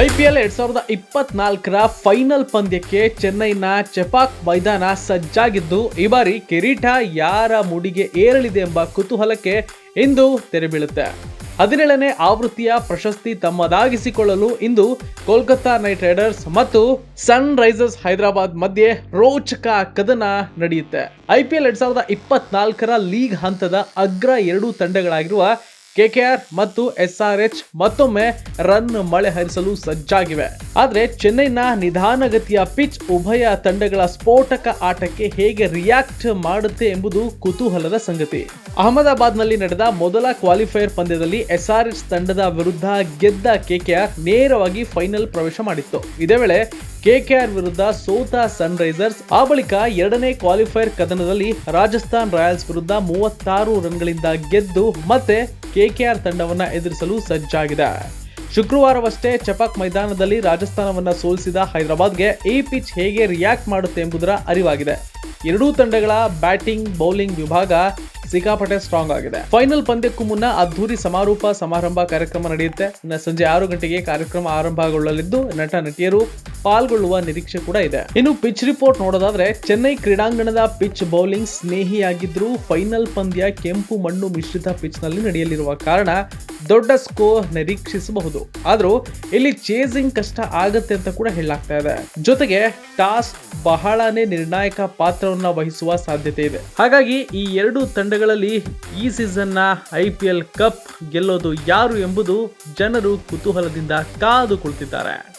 IPL ಎರಡ್ ಸಾವಿರದ ಇಪ್ಪತ್ನಾಲ್ಕರ ಫೈನಲ್ ಪಂದ್ಯಕ್ಕೆ ಚೆನ್ನೈನ ಚೆಪಾಕ್ ಮೈದಾನ ಸಜ್ಜಾಗಿದ್ದು, ಈ ಬಾರಿ ಕಿರೀಟ ಯಾರ ಮುಡಿಗೆ ಏರಲಿದೆ ಎಂಬ ಕುತೂಹಲಕ್ಕೆ ಇಂದು ತೆರೆಬೀಳುತ್ತೆ ಹದಿನೇಳನೇ ಆವೃತ್ತಿಯ ಪ್ರಶಸ್ತಿ ತಮ್ಮದಾಗಿಸಿಕೊಳ್ಳಲು ಇಂದು ಕೋಲ್ಕತ್ತಾ ನೈಟ್ ರೈಡರ್ಸ್ ಮತ್ತು ಸನ್ ರೈಸರ್ಸ್ ಹೈದರಾಬಾದ್ ಮಧ್ಯೆ ರೋಚಕ ಕದನ ನಡೆಯುತ್ತೆ. ಐಪಿಎಲ್ ಎರಡ್ ಸಾವಿರದ ಇಪ್ಪತ್ನಾಲ್ಕರ ಲೀಗ್ ಹಂತದ ಅಗ್ರ ಎರಡು ತಂಡಗಳಾಗಿರುವ ಕೆಕೆಆರ್ ಮತ್ತು ಎಸ್ಆರ್ಎಚ್ ಮತ್ತೊಮ್ಮೆ ರನ್ ಮಳೆ ಹರಿಸಲು ಸಜ್ಜಾಗಿವೆ. ಆದರೆ ಚೆನ್ನೈನ ನಿಧಾನಗತಿಯ ಪಿಚ್ ಉಭಯ ತಂಡಗಳ ಸ್ಫೋಟಕ ಆಟಕ್ಕೆ ಹೇಗೆ ರಿಯಾಕ್ಟ್ ಮಾಡುತ್ತೆ ಎಂಬುದು ಕುತೂಹಲದ ಸಂಗತಿ. ಅಹಮದಾಬಾದ್ನಲ್ಲಿ ನಡೆದ ಮೊದಲ ಕ್ವಾಲಿಫೈಯರ್ ಪಂದ್ಯದಲ್ಲಿ ಎಸ್ಆರ್ಎಚ್ ತಂಡದ ವಿರುದ್ಧ ಗೆದ್ದ ಕೆಕೆಆರ್ ನೇರವಾಗಿ ಫೈನಲ್ ಪ್ರವೇಶ ಮಾಡಿತ್ತು. ಇದೇ ವೇಳೆ ಕೆಕೆಆರ್ ವಿರುದ್ಧ ಸೋತ ಸನ್ ರೈಸರ್ಸ್ ಆ ಬಳಿಕ ಎರಡನೇ ಕ್ವಾಲಿಫೈಯರ್ ಕದನದಲ್ಲಿ ರಾಜಸ್ಥಾನ್ ರಾಯಲ್ಸ್ ವಿರುದ್ಧ ಮೂವತ್ತಾರು ರನ್ಗಳಿಂದ ಗೆದ್ದು ಮತ್ತೆ ಕೆಕೆಆರ್ ತಂಡವನ್ನ ಎದುರಿಸಲು ಸಜ್ಜಾಗಿದೆ. ಶುಕ್ರವಾರವಷ್ಟೇ ಚಪಾಕ್ ಮೈದಾನದಲ್ಲಿ ರಾಜಸ್ಥಾನವನ್ನ ಸೋಲಿಸಿದ ಹೈದರಾಬಾದ್ಗೆ ಈ ಪಿಚ್ ಹೇಗೆ ರಿಯಾಕ್ಟ್ ಮಾಡುತ್ತೆ ಎಂಬುದರ ಅರಿವಾಗಿದೆ. ಎರಡೂ ತಂಡಗಳ ಬ್ಯಾಟಿಂಗ್, ಬೌಲಿಂಗ್ ವಿಭಾಗ ಸಿಕ್ಕಾಪಟ್ಟೆ ಸ್ಟ್ರಾಂಗ್ ಆಗಿದೆ. ಫೈನಲ್ ಪಂದ್ಯಕ್ಕೂ ಮುನ್ನ ಅದ್ಧೂರಿ ಸಮಾರೋಪ, ಸಮಾರಂಭ ಕಾರ್ಯಕ್ರಮ ನಡೆಯುತ್ತೆ. ಸಂಜೆ ಆರು ಗಂಟೆಗೆ ಕಾರ್ಯಕ್ರಮ ಆರಂಭಗೊಳ್ಳಲಿದ್ದು, ನಟ, ನಟಿಯರು ಪಾಲ್ಗೊಳ್ಳುವ ನಿರೀಕ್ಷೆ ಕೂಡ ಇದೆ. ಇನ್ನು ಪಿಚ್ ರಿಪೋರ್ಟ್ ನೋಡೋದಾದ್ರೆ, ಚೆನ್ನೈ ಕ್ರೀಡಾಂಗಣದ ಪಿಚ್ ಬೌಲಿಂಗ್ ಸ್ನೇಹಿಯಾಗಿದ್ರು ಫೈನಲ್ ಪಂದ್ಯ ಕೆಂಪು ಮಣ್ಣು ಮಿಶ್ರಿತ ಪಿಚ್ನಲ್ಲಿ ನಡೆಯಲಿರುವ ಕಾರಣ ದೊಡ್ಡ ಸ್ಕೋರ್ ನಿರೀಕ್ಷಿಸಬಹುದು. ಆದರೂ ಇಲ್ಲಿ ಚೇಸಿಂಗ್ ಕಷ್ಟ ಆಗತ್ತೆ ಅಂತ ಕೂಡ ಹೇಳಲಾಗ್ತಾ ಇದೆ. ಜೊತೆಗೆ ಟಾಸ್ ಬಹಳನೇ ನಿರ್ಣಾಯಕ ಪಾತ್ರವನ್ನು ವಹಿಸುವ ಸಾಧ್ಯತೆ ಇದೆ. ಹಾಗಾಗಿ ಈ ಎರಡು ತಂಡಗಳಲ್ಲಿ ಈ ಸೀಸನ್ನ ಐ ಪಿ ಎಲ್ ಕಪ್ ಗೆಲ್ಲೋದು ಯಾರು ಎಂಬುದು ಜನರು ಕುತೂಹಲದಿಂದ ಕಾದು ಕುಳಿತಿದ್ದಾರೆ